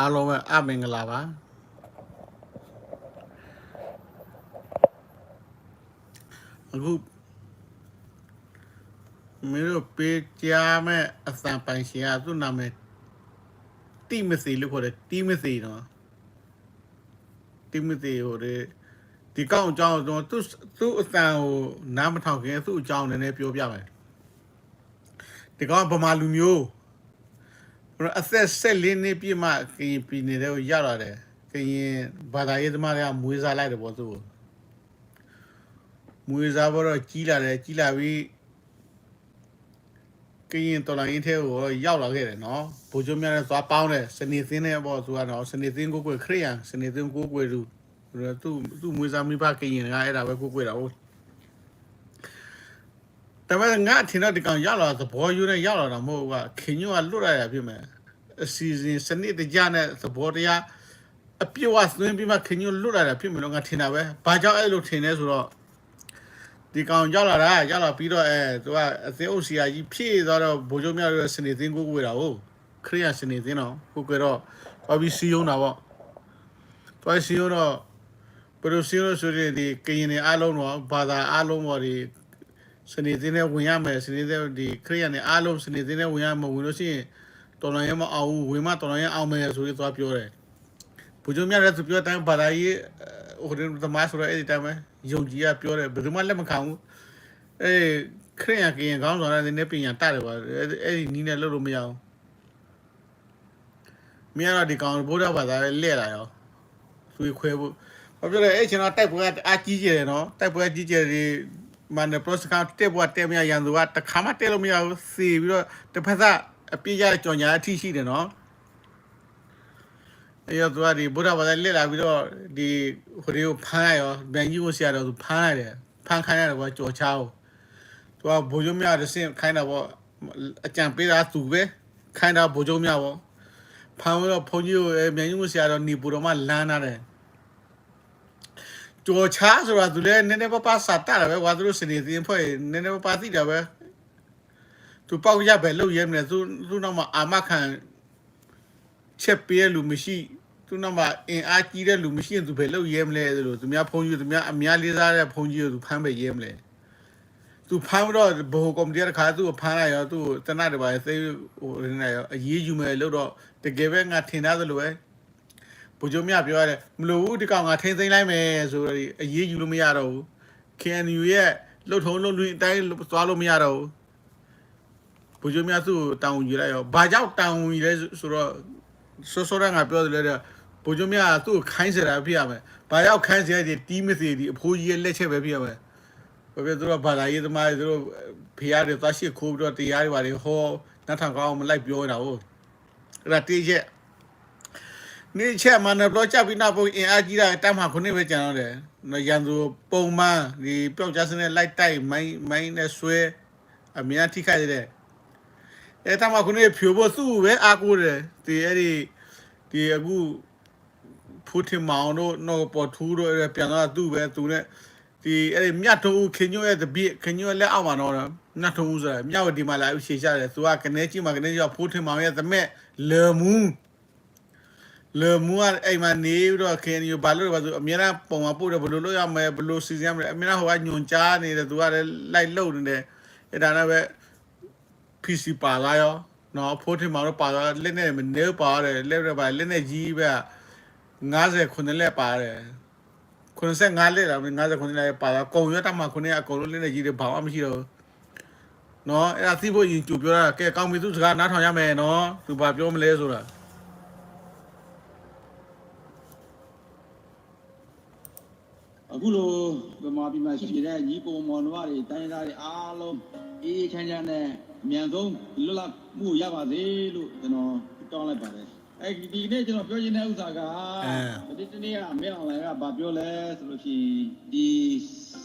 အားလုံးပဲအမင်္ဂလာပါအခုမင်းတို့ပေးကြမဲ့အစံပိုင်ရှင်ကသူ့နာမည်တိမစီလို့ခေါ်တယ်တိမစီနော်တိမစီဟိုလေဒီကောင်းအကြောင်းတော့သူ့သူ့အစံကိုနားမထောင်ခင်သူ့အကြောင်းနည်းနည်းပြောပြမယ်ဒီကောင်ကဗမာလူမျိုး ဟိုအသက်ဆက်လင်းနေပြည့်မှကရင်ပြည်နယ်တွေကိုရောက်လာတယ်ကရင်ဘာသာရေးသမားတွေကမွေးစားလိုက်တယ်ပေါ့သူ့ကိုမွေးစားတော့ကြီးလာတယ်ကြီးလာပြီးကရင်တော်လိုင်းထဲကိုရောက်လာခဲ့တယ်နော်ဘိုးကျုံများနဲ့သွားပေါင်းတယ်စနေသင်းနဲ့ပေါ့သူကတော့စနေသင်းကိုကိုယ်ခရိယန်စနေသင်းကိုကိုယ်သူသူသူမွေးစားမိဘကရင်ကအဲ့ဒါပဲကိုကိုယ်တာဟုတ်တမန်ငါထင်တော့ဒီကောင်ရောက်လာသဘောယူနဲ့ရောက်လာတာမဟုတ်ဘူးကခင်ညိုကလွတ်ရရဖြစ်မယ် အစီအစဉ်စနစ်တကျနဲ့သဘောတရားအပြည့်ဝသွင်းပြီးမှခင်ညိုလွတ်လာတာဖြစ်မယ်လို့ငါထင်တာပဲဘာကြောင့်အဲ့လိုထင်လဲဆိုတော့ဒီကောင်ရောက်လာတာရောက်လာပြီးတော့အဲသူကအသေးအုပ်စီယာကြီးဖြည့်သွားတော့ဘိုးချုပ်မြတ်ရဲ့စနေသင်းကိုကိုွေတာဟုတ်ခရိယစနေသင်းတော့ကိုကွေတော့ဘာပြီးစီယုံတာပေါ့တွိုင်းစီယုံတော့ဘယ်လိုစီယုံဆိုရင်ဒီကရင်နေအားလုံးတော့ဘာသာအားလုံးပေါ့ဒီစနေသင်းနဲ့ဝင်ရမယ်စနေသင်းဒီခရိယနေအားလုံးစနေသင်းနဲ့ဝင်ရမယ်ဝင်လို့ရှိရင် တော်တော်ရမအောင်ဘူးဝင်မတော်တော်ရအောင်မယ်ဆိုပြီးသွားပြောတယ်ဘိုးချုပ်မြတ်လည်းသူပြောတိုင်းဘာသာရေးဟိုဒီသမားဆိုတော့အဲ့ဒီတိုင်းပဲယုံကြည်ရပြောတယ်ဘယ်သူမှလက်မခံဘူးအဲခရိယန်ကရင်ကောင်းဆောင်တဲ့နည်းပညာတတ်တယ်ပါအဲ့အဲ့ဒီနီးနဲ့လုပ်လို့မရအောင်မင်းကတော့ဒီကောင်ဘုရားဘာသာလဲလာရောသူခွဲဖို့ဘာပြောလဲအဲ့ကျွန်တော်တိုက်ပွဲအကြီးကျယ်တယ်နော်တိုက်ပွဲအကြီးကျယ်ဒီမန်ပရောစကတက်ပွဲတက်မရရန်သူကတခါမှတက်လို့မရဘူးစီပြီးတော့တစ်ဖက်က အပြည့်ရတဲ့ကြော်ညာအထိရှိတယ်နော်အဲ့ရသူကဒီဘုရားဘာသာလက်လာပြီးတော့ဒီဟိုဒီကိုဖမ်းရရောဗန်ကြီးကိုဆရာတော်သူဖမ်းရတယ်ဖမ်းခိုင်းရတယ်ကွာကြော်ချောင်းသူကဘိုးကျုံမြတဆင့်ခိုင်းတာပေါ့အကြံပေးတာသူပဲခိုင်းတာဘိုးကျုံမြပေါ့ဖမ်းတော့ဘုန်းကြီးကိုအဲမြန်ကြီးကိုဆရာတော်နေပူတော်မှလမ်းလာတယ်ကြော်ချားဆိုတာသူလည်းနည်းနည်းပါးပါးစာတတ်တာပဲကွာသူတို့စနေသင်းဖွဲ့နည်းနည်းပါးပါးသိတာပဲ သူပေါက်ရပဲလို့ရဲမလဲသူသူနောက်မှာအာမခံချက်ပေးတဲ့လူမရှိသူနောက်မှာအင်အားကြီးတဲ့လူမရှိရင်သူပဲလို့ရဲမလဲဆိုလို့သူများဖုန်းကြီးသူများအများလေးစားတဲ့ဖုန်းကြီးကိုသူဖမ်းပဲရဲမလဲသူဖမ်းတော့ဘိုကော်မတီကခါသူ့ကိုဖမ်းလိုက်ရောသူ့ကိုတနတ်တပါးသိဟိုနေရောအရေးယူမယ်လို့တော့တကယ်ပဲငါထင်သားသလိုပဲဘိုးချုပ်မြပြောရတယ်မလို့ဘူးဒီကောင်ငါထိမ့်သိမ်းလိုက်မယ်ဆိုတော့အရေးယူလို့မရတော့ဘူး KNU ရဲ့လှုပ်ထုံးလှုပ်လွင်အတိုင်းသွားလို့မရတော့ဘူး ဘိုးချုပ်မြသူ့ကိုတောင်းယူလိုက်ရောဘာကြောင့်တောင်းယူလဲဆိုတော့စောစောကငါပြောတယ်လေဘိုးချုပ်မြကသူ့ကိုခိုင်းစရာဖြစ်ရမယ်ဘာကြောင့်ခိုင်းစရာဒီတီးမစီဒီအဖိုးကြီးရဲ့လက်ချက်ပဲဖြစ်ရမယ်ဘာဖြစ်သူတို့ဘာသာရေးသမားတွေသူတို့ဖေရတွေသွားရှိခိုးပြီးတော့တရားတွေဘာတွေဟောနှထောင်ကောင်းမလိုက်ပြောနေတာဟုတ်အဲ့ဒါတေးချက်နေချက်မနဘလောချပြီးနောက်ပုံအင်အားကြီးတာတမ်းမှာခုနှစ်ပဲကျန်တော့တယ်နော်ရန်သူပုံမှန်ဒီပျောက်ကြားစနဲ့လိုက်တိုက်မိုင်းမိုင်းနဲ့ဆွဲအများထိခိုက်တဲ့ အဲတမ်းမှာခုနှစ်ဖြိုဖို့သူ့ပဲအားကိုးတယ်ဒီအဲ့ဒီဒီအခုဖူထင်မောင်တို့နော်ပေါ်ထူးတို့အဲ့ပြန်တော့သူ့ပဲသူနဲ့ဒီအဲ့ဒီမြတ်ထုံးဦးခင်ညွတ်ရဲ့တပည့်ခင်ညွတ်လက်အောက်မှာတော့မြတ်ထုံးဦးဆိုတာမြတ်ဝတီမှာလာပြီးရှေ့ချတယ်သူကကနေကြီးမှာကနေကြီးကဖိုးထင်မောင်ရဲ့သမက်လေမူးလေမူးကအိမ်မှာနေပြီးတော့ခင်ညွတ်ဘာလို့လဲဘာလို့အများအားပုံမှာပို့တယ်ဘယ်လိုလုပ်ရမလဲဘယ်လိုစီစဉ်ရမလဲအများအားဟိုကညွန်ကြားနေတယ်သူကလည်းလိုက်လှုပ်နေတယ်အဲ့ဒါနဲ့ပဲ PC ပါလာရောနော်ဖိုးထင်မောင်တော့ပါလာလက်နဲ့မနေပါတယ်လက်နဲ့ပါလက်နဲ့ကြီးပဲ90ခုနှစ်လက်ပါတယ်95လက်လာမယ်59လက်ပါလာကုံရတမှာခုနှစ်အကုန်လုံးလက်နဲ့ကြီးတယ်ဘာမှမရှိတော့ဘူးနော်အဲ့ဒါသိဖို့ရင်ကြိုပြောတာကဲကောင်းပြီသူစကားနားထောင်ရမယ်နော်သူဘာပြောမလဲဆိုတာအခုလိုဗမာပြည်မှာရှိနေတဲ့ညီပုံမောင်နှမတွေတိုင်းသားတွေအားလုံးအေးအေးချမ်းချမ်းနဲ့ အမြန်ဆုံးလွတ်လပ်မှုရပါစေလို့ကျွန်တော်တောင်းလိုက်ပါတယ် အဲဒီဒီနေ့ကျွန်တော်ပြောချင်တဲ့ဥစ္စာကဒီတနေ့ကမင်းအွန်လိုင်းကဗာပြောလဲဆိုလို့ရှိရင်ဒီ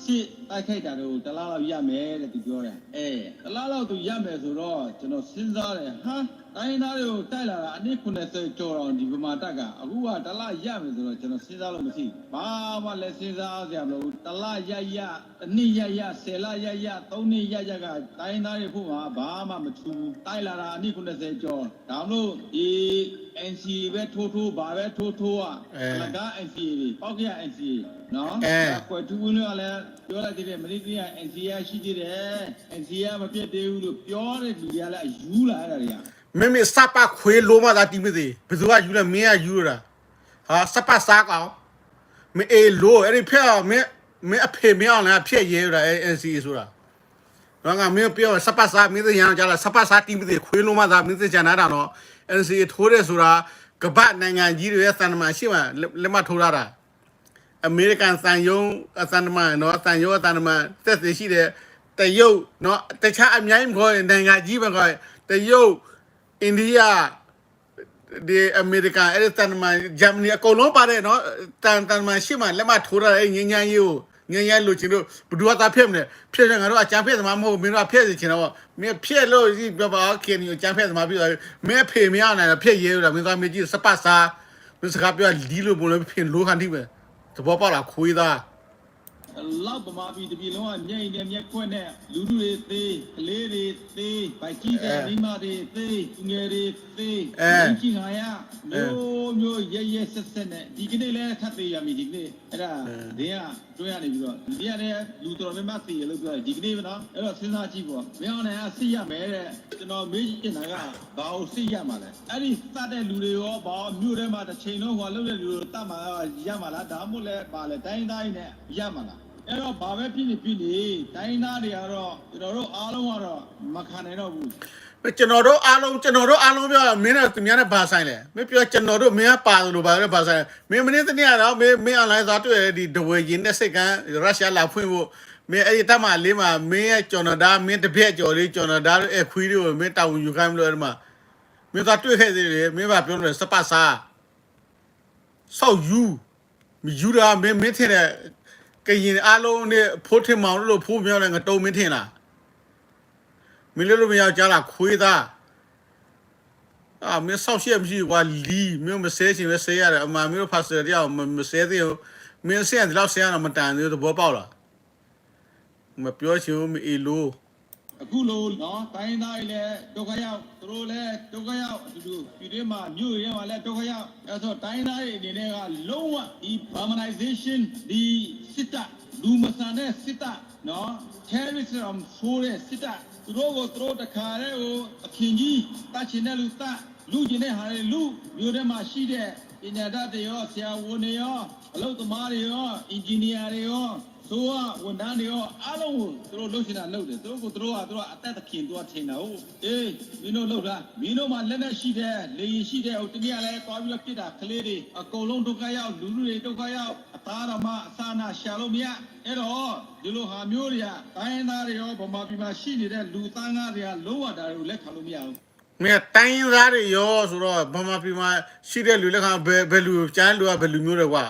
စစ်တိုက်ခိုက်တာတို့တလားလောက်ရမယ်တဲ့သူပြောတယ်အဲတလားလောက်သူရမယ်ဆိုတော့ကျွန်တော်စဉ်းစားတယ်ဟာတိုင်းသားတွေကိုတိုက်လာတာအနည်း90ကျော်တော့ဒီဗမာတက်ကအခုကတလရမယ်ဆိုတော့ကျွန်တော်စဉ်းစားလို့မရှိဘူးဘာမှလည်းစဉ်းစားစရာမလိုဘူးတလရရတစ်နှစ်ရရဆယ်လရရသုံးနှစ်ရရကတိုင်းသားတွေဖို့မှာဘာမှမထူဘူးတိုက်လာတာအနည်း90ကျော်ဒါမှမဟုတ်ဒီ NC ပဲထိုးထိုးဘာပဲထိုးထိုးอ่ะအဲလကား NC တွေပောက်ကြ NC နော်အဲကွယ်တူဝင်လို့လည်းပြောလိုက်သေးတယ်မနေ့က NC ရရှိသေးတယ် NC ရမပြတ်သေးဘူးလို့ပြောတဲ့လူတွေကလည်းအယူလာရတာတွေကမင်းမစပခွေးလုံးမသာတီးမသေးဘယ်သူကယူလဲမင်းကယူရတာဟာစပစားကောင်မင်းအေလိုအဲ့ဒီဖက်မင်းမင်းအဖေမင်းအောင်လည်းဖက်ရဲရတာ NCA ဆိုတာတော့ငါမင်းပြောစပစားမင်းတို့ရအောင်ကြလားစပစားတီးမသေးခွေးလုံးမသာမင်းတို့ကျန်တာတော့ NCA ထိုးတယ်ဆိုတာကမ္ဘာနိုင်ငံကြီးတွေရဲ့စံတမန်ရှိမှလက်မထိုးရတာအမေရိကန်စံယုံအစံတမန်နော်စံယုံအစံတမန်သက်သေရှိတယ်တရုတ်နော်တခြားအများကြီးမခေါ်ရင်နိုင်ငံကြီးပဲခေါ်ရင်တရုတ်အိန္ဒိယဒီအမေရိကန်အဲ့ဒီစံတမန်ဂျာမနီအကုန်လုံးပါတယ်နော်တန်တန်မန်ရှိမှလက်မထိုးရတဲ့ငញ្ញမ်းကြီးကို ငញ្ញမ်းလို့ချင်လို့ဘယ်သူကသာဖြစ်မလဲဖြစ်ရင်ငါတို့အကြံဖက်သမားမဟုတ်ဘူးမင်းတို့ကဖြစ်စီချင်တော့မင်းဖြစ်လို့ဒီပြောပါခင်ကြီးအကြံဖက်သမားပြီးတော့မင်းဖေမရနိုင်တော့ဖြစ်ရဲလို့မင်းသားမကြီးစပတ်စားမင်းစကားပြောလီလို့ဘလို့ဖြစ်လို့ခံတိပဲသဘောပေါက်လားခွေးသား လောက်ပမာပြီးတပြည်လုံးကမျက်ရည်နဲ့မျက်ခွက်နဲ့လူလူတွေသေးကလေးတွေသေးဗိုက်ကြီးတဲ့မိမတွေသေးငယ်တွေသေးကြီးငါရမျိုးမျိုးရဲရဲဆက်ဆက်နဲ့ဒီကနေ့လဲထပ်သေးရမည်ဒီကနေ့အဲ့ဒါဒင်းကတွဲရနေပြီးတော့ဒီကနေ့လူတော်များများသေးရလို့ပြောတယ်ဒီကနေ့ပဲနော်အဲ့တော့စဉ်းစားကြည့်ပေါ့မင်းအောင်နိုင်ကစစ်ရမယ်တဲ့ကျွန်တော်မေးချင်တာကဘာလို့စစ်ရမှာလဲအဲ့ဒီစတဲ့လူတွေရောဘာမြို့ထဲမှာတစ်ချိန်လုံးဟောလုပ်တဲ့လူတွေတတ်မှာရမှာလားဒါမှမဟုတ်လဲပါလဲတိုင်းတိုင်းနဲ့ရမှာလား အဲ့တော့ဘာပဲဖြစ်နေဖြစ်နေတိုင်းသားတွေကတော့ကျွန်တော်တို့အားလုံးကတော့မခံနိုင်တော့ဘူးကျွန်တော်တို့အားလုံးကျွန်တော်တို့အားလုံးပြောမင်းနဲ့သူများနဲ့ဘာဆိုင်လဲမင်းပြောကျွန်တော်တို့မင်းကပါတယ်လို့ဘာလဲဘာဆိုင်မင်းမင်းတနေ့ကတော့မင်းမင်းအွန်လိုင်းသွားတွေ့ရဒီဒဝေရင်နဲ့စိတ်ကရုရှားလာဖွင့်ဖို့မင်းအဲ့ဒီတမလေးမှာမင်းရဲ့ကျွန်တော်ဒါမင်းတစ်ပြက်ကြော်လေးကျွန်တော်ဒါအဲ့ခွေးလေးကိုမင်းတောင်းယူခိုင်းမလို့အဲ့မှာမင်းသွားတွေ့ခဲ့သေးတယ်မင်းကပြောတယ်စပတ်စားဆောက်ယူမယူတာမင်းမင်းထင်တဲ့ ကရင်အားလုံးနဲ့ဖိုးထင်မောင်လို့ဖိုးမြောက်တယ်ငါတုံမင်းထင်လားမင်းလည်းလို့မရကြလားခွေးသားအာမင်းဆောက်ရှက်မရှိကွာလီမင်းမဆဲချင်ပဲဆဲရတယ်အမှန်မင်းတို့ဖတ်စတယ်တရားမဆဲသေးဘူးမင်းဆဲတယ်တော့ဆဲရတော့မတန်သေးဘူးသဘောပေါက်လားမပြောချင်ဘူးမအေလို အခုလိုနော်တိုင်းသားတွေလည်းဒုက္ခရောက်သူတို့လည်းဒုက္ခရောက်အတူတူပြည်တွင်းမှာမြို့ရဲမှာလည်းဒုက္ခရောက်အဲဆိုတိုင်းသားတွေအနေနဲ့ကလုံးဝဒီ Burmanization ဒီစစ်တပ်လူမဆန်တဲ့စစ်တပ်နော် terrorism ဆိုတဲ့စစ်တပ်သူတို့ကိုသူတို့တခါတည်းကိုအခင်ကြီးတတ်ချင်တဲ့လူတတ်လူကျင်တဲ့ဟာတွေလူမြို့ထဲမှာရှိတဲ့ပညာတတ်တွေရောဆရာဝန်တွေရောအလုပ်သမားတွေရောအင်ဂျင်နီယာတွေရော သူကဝန်ထမ်းတွေရောအားလုံးကိုသူတို့လှုပ်ရှင်တာလှုပ်တယ်သူတို့ကိုသူတို့ကသူတို့ကအသက်သခင်သူကထင်တာဟုတ်အေးမင်းတို့လှုပ်လားမင်းတို့မှလက်နဲ့ရှိတဲ့လေရင်ရှိတဲ့ဟိုတနည်းလည်းသွားပြီးတော့ပြစ်တာကလေးတွေအကုန်လုံးဒုက္ခရောက်လူလူတွေဒုက္ခရောက်အသားတော်မှအစာနာရှာလို့မရအဲ့တော့ဒီလိုဟာမျိုးတွေကတိုင်းသားတွေရောဗမာပြည်မှာရှိနေတဲ့လူသားငါးတွေကလုံးဝတာတွေကိုလက်ခံလို့မရဘူးမင်းတိုင်းသားတွေရောဆိုတော့ဗမာပြည်မှာရှိတဲ့လူလက်ခံဘယ်ဘယ်လူကျန်းလူကဘယ်လူမျိုးတွေကွာ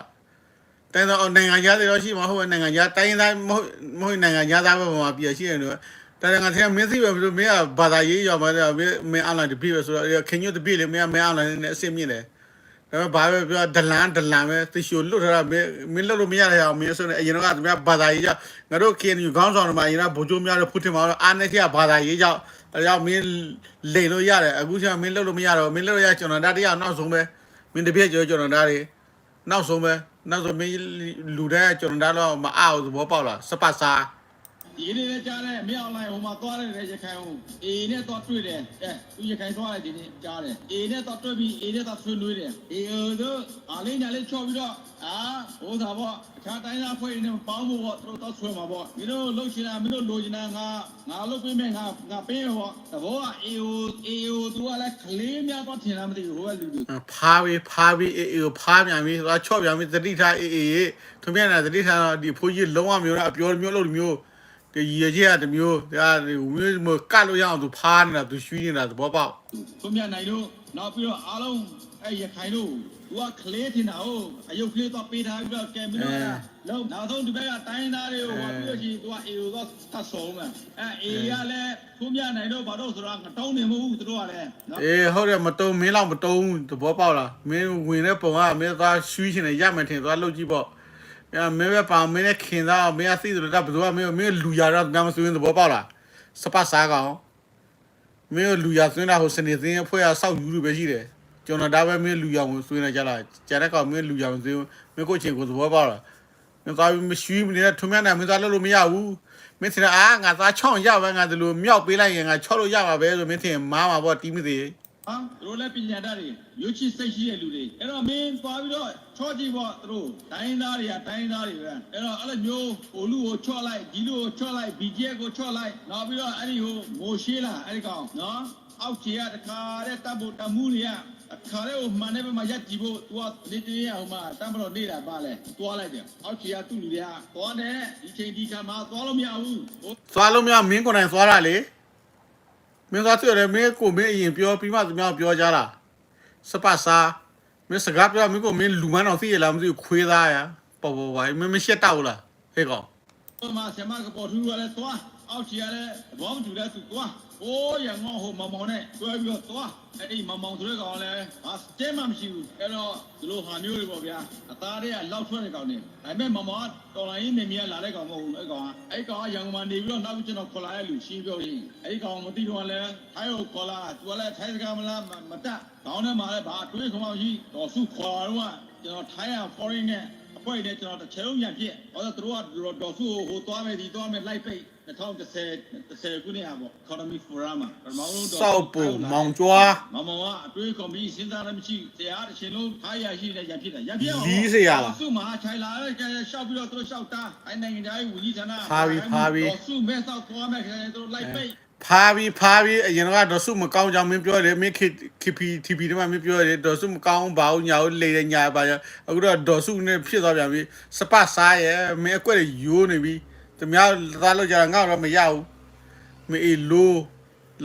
တိုင်းသားနိုင်ငံသားတွေရောရှိမှာဟုတ်နိုင်ငံသားတိုင်းသားမဟုတ်မဟုတ်နိုင်ငံသားပဲဗမာပြည်ရှိတယ်လို့တရငါထဲမင်းသိပဲဘယ်လိုမင်းကဘာသာရေးရောမှာမင်းမင်းအွန်လိုင်းတပြည့်ပဲဆိုတော့ခင်ညွတ်တပြည့်လေမင်းမင်းအွန်လိုင်းနဲ့အဆင်မြင့်တယ်ဒါပေမဲ့ဘာပဲပြောဒလန်ဒလန်ပဲတရှိုလွတ်ထားတာမင်းမင်းလွတ်လို့မရတဲ့အောင်မင်းဆိုနေအရင်ကသူများဘာသာရေးကြောင့်ငါတို့ KNU ခေါင်းဆောင်တွေမှာအရင်ကဗိုလ်ချုပ်များတို့ဖုထင်မှာတော့အာနေတိကဘာသာရေးကြောင့်အဲကြောင့်မင်းလိန်လို့ရတယ်အခုကျမင်းလွတ်လို့မရတော့မင်းလွတ်လို့ရကျွန်တော်ဒါတရားနောက်ဆုံးပဲမင်းတပြည့်ကျော်ကျွန်တော်ဒါတွေ နောက်ဆုံးပဲနောက်ဆုံးမင်းလူတဲ့ကျွန်တော်ဒါတော့မအောင်သဘောပေါက်လားစပတ်စား ဒီနေ့လည်းကြားတယ်မြောက်လိုက်ဟိုမှာသွားတယ်ရခိုင်ဟိုအေနဲ့သွားတွေ့တယ်အဲသူရခိုင်သွားတယ်ဒီနေ့ကြားတယ်အေနဲ့သွားတွေ့ပြီးအေနဲ့သွားဆွေးနွေးတယ်အေတို့အားလေးညာလေးချော့ပြီးတော့အာဟိုသာပေါ့အခါတိုင်းသားဖွဲ့နေပေါင်းဖို့ပေါ့သူတို့တော့ဆွဲမှာပေါ့မင်းတို့လှုပ်ရှင်တာမင်းတို့လိုချင်တာငါငါလှုပ်ပေးမယ်ငါငါပေးပေါ့သဘောကအေဟိုအေဟိုသူကလည်းကလေးများတော့ထင်လားမသိဘူးဟိုကလူလူဖားပြီးဖားပြီးအေးအေးကိုဖားပြန်ပြီးသွားချော့ပြန်ပြီးတတိထားအေးအေးရေသူပြန်လာတတိထားတော့ဒီဖိုးကြီးလုံးဝမျိုးတော့အပြောမျိုးလို့မျိုး ဒီရေကြီးကတမျိုးဒါမျိုးမကတ်လို့ရအောင်သူဖားနေတာသူရွှီးနေတာသဘောပေါက်သူမြနိုင်တို့နောက်ပြီးတော့အားလုံးအဲရခိုင်တို့ဥကကလေးတင်တာဟုတ်အယုတ်ကလေးတော့ပေးထားပြီးတော့ကဲမင်းတို့ကလုံးနောက်ဆုံးဒီဘက်ကတိုင်းသားတွေကိုဟောပြီးလို့ရှိရင်သူကအေကိုတော့သတ်ဆုံးမယ်အဲအေကလည်းသုံးပြနိုင်တော့ဘာလို့ဆိုတော့ငတောင်းနေမဟုတ်ဘူးသူတို့ကလည်းနော်အေးဟုတ်တယ်မတုံးမင်းလောက်မတုံးသဘောပေါက်လားမင်းဝင်တဲ့ပုံကမင်းသားရှူးရှင်နေရမယ်ထင်သွားလှုပ်ကြည့်ပေါ့ အဲမင်းပဲပါမင်းနဲ့ခင်သားမင်းအသိတယ်တော့ဘယ်သူကမင်းမင်းလူရတော့ငါမစွင်းသဘောပေါက်လားစပတ်စားကောင်မင်းလူရစွင်းတာဟိုစနေသိင်းအဖွဲ့ကစောက်ယူလို့ပဲရှိတယ်ကျွန်တော်ဒါပဲမင်းလူရဝင်စွင်းနေကြလားကြားတဲ့ကောင်မင်းလူရဝင်စွင်းမင်းကိုချင်းကိုသဘောပေါက်လားမင်းသားမရှူးမနေတဲ့ထုံမြနဲ့မင်းသားလုပ်လို့မရဘူးမင်းထင်တာအာငါသားချောင်းရပါငါဒီလိုမြောက်ပေးလိုက်ရင်ငါချော့လို့ရပါပဲဆိုမင်းထင်မားမှာပေါ့တီးမသေး ဟာသူတို့လည်းပညာတတ်တွေရွှေချစ်စိတ်ရှိတဲ့လူတွေအဲ့တော့မင်းသွားပြီးတော့ချော့ကြည့်ပေါ့သူတို့တိုင်းသားတွေကတိုင်းသားတွေပဲအဲ့တော့အဲ့လိုမျိုးဟိုလူကိုချော့လိုက်ဒီလူကိုချော့လိုက် BJ ကိုချော့လိုက်နောက်ပြီးတော့အဲ့ဒီဟိုမိုရှိလာအဲ့ဒီကောင်နော်အောက်ခြေကတခါတဲ့တပ်ဖို့တမှုတွေကအခါလေးကိုမှန်တဲ့ဘက်မှာရက်ကြည့်ဖို့ तू ကနေတည်းရအောင်မှာတမ်းမလို့နေတာပါလေသွားလိုက်တယ်အောက်ခြေကသူ့လူတွေကသွားတယ်ဒီချိန်ဒီခါမှာသွားလို့မရဘူးဟိုသွားလို့မရမင်းကိုယ်တိုင်သွားတာလေ မင်းသွားတွေ့ရတယ်မင်းကိုမင်းအရင်ပြောပြီးမှသူများပြောကြတာစပတ်စားမင်းစကားပြောမင်းကိုမင်းလူမန်းအောင်သိရလားမသိဘူးခွေးသားရပေါ်ပေါ်ပါမင်းမရှက်တော့လားဟဲ့ကောင်ဟိုမှာဆရာမကပေါ်ထူရလဲသွား အောက်ချီရလဲဘောင်းထူလဲသူသွားဟိုးရငေါဟိုမမောင်နဲ့တွဲပြီးတော့သွားအဲ့ဒီမမောင်ဆိုတဲ့ကောင်လဲဟာစတဲမှမရှိဘူးအဲ့တော့ဒီလိုဟာမျိုးတွေပေါ့ဗျာအသားတွေကလောက်ထွက်တဲ့ကောင်နေဒါပေမဲ့မမောင်ကတော်လိုင်းနေမြဲလာတဲ့ကောင်မဟုတ်ဘူးအဲ့ကောင်ကအဲ့ကောင်ကရန်ကုန်မှာနေပြီးတော့နောက်ကျွန်တော်ခေါ်လာတဲ့လူရှင်းပြောရင်အဲ့ကောင်မသိတော့လဲထိုင်းကိုခေါ်လာသူကလည်းထိုင်းစကားမလားမတက်ခေါင်းထဲမှာလည်းဘာတွေးခေါ်မှမရှိတော်စုခေါ်လာတော့ကျွန်တော်ထိုင်းရ foreign နဲ့အဖွဲ့နဲ့ကျွန်တော်တစ်ချက်လုံးရဖြစ်ဟောတော့သူတို့ကဒေါ်စုဟိုသွားမယ်ဒီသွားမယ်လိုက်ပိတ် 2010 10ခုနှစ်อ่ะပေါ့ economy forum မှာပထမဆုံးတော့စောက်ပူမောင်ကျွားမမောင်ကအတွေးကော်မီစဉ်းစားလည်းမရှိတရားတစ်ချိန်လုံးထားရရှိတဲ့ရဖြစ်တာရဖြစ်လီးစရာလားစုမှာခြိုင်လာတဲ့ကဲရှောက်ပြီးတော့သူတို့ရှောက်တာအဲနိုင်ငံသားရေးဝန်ကြီးဌာနဖာပြီဖာပြီဒေါ်စုမဲဆောက်သွားမယ်ခင်ဗျာသူတို့လိုက်ပိတ်ဖာပြီးဖာပြီးအရင်ကတော့ဆုမကောင်းကြောင်မင်းပြောတယ်မင်းခေခေပီတီပီတွေမှာမင်းပြောတယ်ဒေါ်ဆုမကောင်းဘာဘူးညာဘူးလေတယ်ညာပါရအခုတော့ဒေါ်ဆုနဲ့ဖြစ်သွားပြန်ပြီစပတ်စားရဲ့မင်းအကွက်ယိုးနေပြီ တများသားလောက်ကြတာငါတော့မရဘူးမင်းအေးလို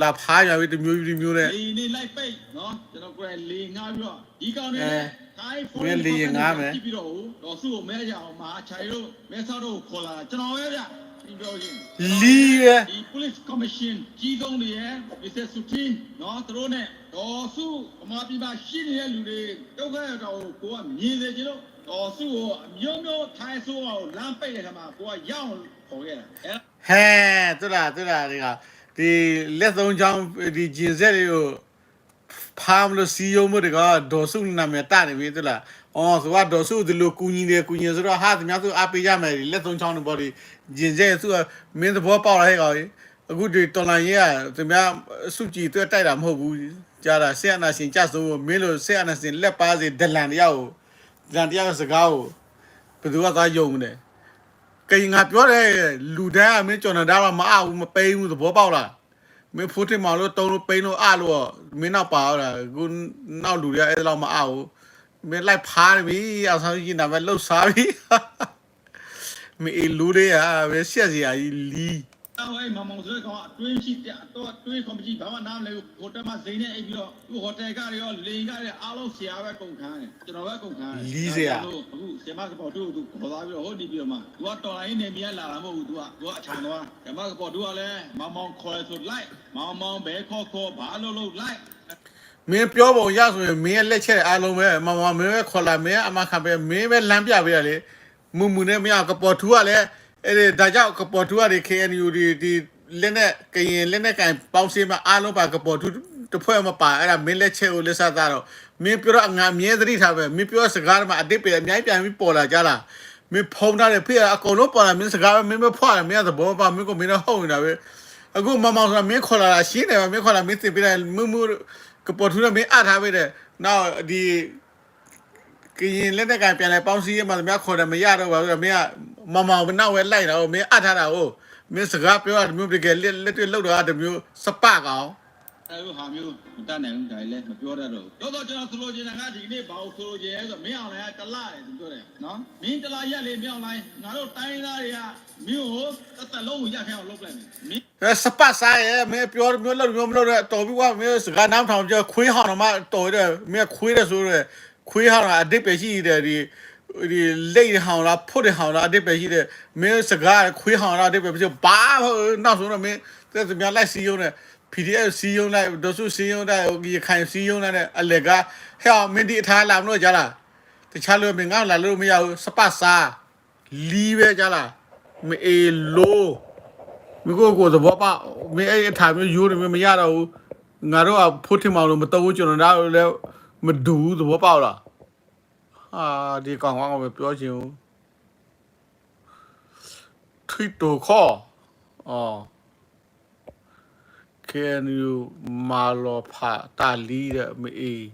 လာဖားရပြီတမျိုးဒီမျိုးနဲ့လေနေလိုက်ပိတ်နော်ကျွန်တော်ကိုယ်လေငါပြီးတော့ဒီကောင်နဲ့အဲထိုင်းမင်းလေရင်ငါမယ်ကြည့်ပြီးတော့တော့စုကိုမဲကြအောင်မှာခြိုင်တို့မဲဆောက်တို့ကိုခေါ်လာတာကျွန်တော်ပဲဗျဒီပြောရင်လီးရဲ့ဒီ police commission ကြီးဆုံးတွေရဲ့ Mr. Sutin နော်သူတို့နဲ့တော်စုအမာပြည်မှာရှိနေတဲ့လူတွေဒုက္ခရောက်တော့ကိုကမြင်စေချင်လို့ တော်စုကိုအမျိုးမျိုးထိုင်းဆိုးအောင်လမ်းပိတ်တဲ့ခါမှာကိုကရအောင်ခေါ်ခဲ့တာအဲဟဲတူလားတူလားဒီကဒီလက်သုံးချောင်းဒီဂျင်ဆက်တွေကိုဖားမလို့စီယုံမတွေကဒေါ်စုနာမည်တနေပြီတူလားအော်ဆိုတော့ဒေါ်စုဒီလိုကူညီတယ်ကူညီဆိုတော့ဟာဒီများစုအပေးရမယ်ဒီလက်သုံးချောင်းတွေပေါ့ဒီဂျင်ဆက်စုကမင်းသဘောပေါက်လာဟဲ့ကောင်အခုဒီတော်လိုင်းရေးကဒီများစုကြည်တွေ့တိုက်တာမဟုတ်ဘူးကြားတာဆက်အနာရှင်ကြဆိုမင်းလို့ဆက်အနာရှင်လက်ပါစေဒလန်တယောက်ကိုဒ လန်တယောက်စကားကိုဘယ်သူကသားယုံမလဲကိငါပြောတယ်လူတန်းကမင်းကျွန်တော်ဒါမှမအားဘူးမပိန်းဘူးသဘောပေါက်လားမင်းဖိုးတင်မလို့တုံးလို့ပိန်းလို့အားလို့မင်းနောက်ပါတော့ခုနောက်လူတွေကအဲ့လောက်မအားဘူးမင်းလိုက်ဖားနေပြီအဆောင်ကြီးနာမလှုပ်စားပြီမင်းလူတွေကပဲရှက်စရာကြီးလီး တော့အဲ့မမောင်ဆိုတဲ့ကောင်ကအတွင်းရှိတော့အတွင်းကွန်ပဏီဘာမှနားမလဲဟိုတယ်မှာဇိမ်းနဲ့အိပ်ပြီးတော့သူ့ဟိုတယ်ကရောလေကရောအားလုံးဆရာပဲကုန်ခန်းတယ်ကျွန်တော်ပဲကုန်ခန်းအခုဆရာမကပေါ်သူ့သူခေါ်သွားပြီးတော့ဟိုဒီပြီးတော့မှသူကတော်လိုင်းနေမြဲလာတာမဟုတ်ဘူးသူကသူကအချံသွားဆရာမကပေါ်သူကလည်းမမောင်ခေါ်ဆိုလိုက်မောင်မောင်ဘဲခေါ်ခေါ်ဘာလို့လို့လိုက်မင်းပြောပုံရဆိုရင်မင်းရဲ့လက်ချက်အားလုံးပဲမမမင်းပဲခေါ်လာမင်းအမခံပဲမင်းပဲလမ်းပြပေးရလေမူမူနဲ့မရကပေါ်ထူကလည်း အဲ့ဒီဒါကြောင့်ကပေါ်ထူကဒီ KNU ဒီဒီလက်နဲ့ကရင်လက်နဲ့ကန်ပေါင်းစည်းမအားလုံးပါကပေါ်ထူတစ်ဖွဲ့မပါအဲ့ဒါမင်းလက်ချက်ကိုလက်ဆက်သားတော့မင်းပြောတော့ငါအမြဲသတိထားပဲမင်းပြောစကားမှာအတိတ်ပဲအများကြီးပြန်ပြီးပေါ်လာကြလားမင်းဖုံးထားတယ်ဖေးအကုန်လုံးပေါ်လာမင်းစကားပဲမင်းမဖွာတယ်မင်းကသဘောပါမင်းကမင်းတော့ဟုတ်နေတာပဲအခုမမောင်ဆိုတာမင်းခေါ်လာတာရှင်းတယ်မင်းခေါ်လာမင်းသိပြတယ်မမှုကပေါ်ထူးနဲ့မင်းအထားပေးတယ်နောက်ဒီ ကရင်လက်နဲ့ကပြန်လဲပေါင်းစည်းရမှာမင်းခေါ်တယ်မရတော့ဘူးမင်းကမမောင်မနောက်ဝဲလိုက်တော့မင်းအထားတာဟုတ်မင်းစကားပြောတာမျိုးတကယ်လက်လက်တွေ့လောက်တာတမျိုးစပကောင်အဲ့လိုဟာမျိုးမတတ်နိုင်ဘူးဒါလည်းမပြောတတ်တော့ဘူးတော့တော့ကျွန်တော်ဆိုလိုချင်တာကဒီနေ့ဘာလို့ဆိုလိုချင်လဲဆိုမင်းအောင်လည်းတလားတယ်သူပြောတယ်နော်မင်းတလားရက်လေမင်းအောင်လည်းငါတို့တိုင်းသားတွေကမင်းကိုတစ်သက်လုံးကိုရက်ခဲအောင်လုပ်လိုက်မယ်မင်းအဲစပစားရဲ့မင်းပြောမျိုးလောက်မျိုးမလောက်တဲ့တော်ပြီကွာမင်းစကားနားထောင်ကြခွေးဟောင်းတော့မှတော်တယ်မင်းခွေးတယ်ဆိုတော့ ခွေးဟောင်းတာအတစ်ပဲရှိတယ်ဒီဒီလိတ်ဟောင်းလားဖွတ်တဲ့ဟောင်းလားအတစ်ပဲရှိတယ်မင်းစကားခွေးဟောင်းလားအတစ်ပဲဖြစ်ဘာနောက်ဆုံးတော့မင်းတဲ့စမြလိုက်စီယုံနဲ့ PDF စီယုံလိုက်ဒုစုစီယုံလိုက်ဟိုဒီခိုင်စီယုံလိုက်အလကဟဲ့မင်းဒီအထားလာမလို့ကြလားတခြားလို့မင်းငါလာလို့မရဘူးစပတ်စားလီးပဲကြလားမအေလိုမကိုကိုသဘောပေါက်မင်းအဲ့အထားမျိုးယူနေမရတော့ဘူးငါတို့ကဖိုးထင်မောင်လို့မတော့ဘူးကျွန်တော်တို့လည်း မဒူဘူးသဘောပေါက်လားဟာဒီကောင်ကောင်ကပြောချင်ဘူးထွီတိုခေါ်အော် can you မာလောဖာတာလီတဲ့မအေး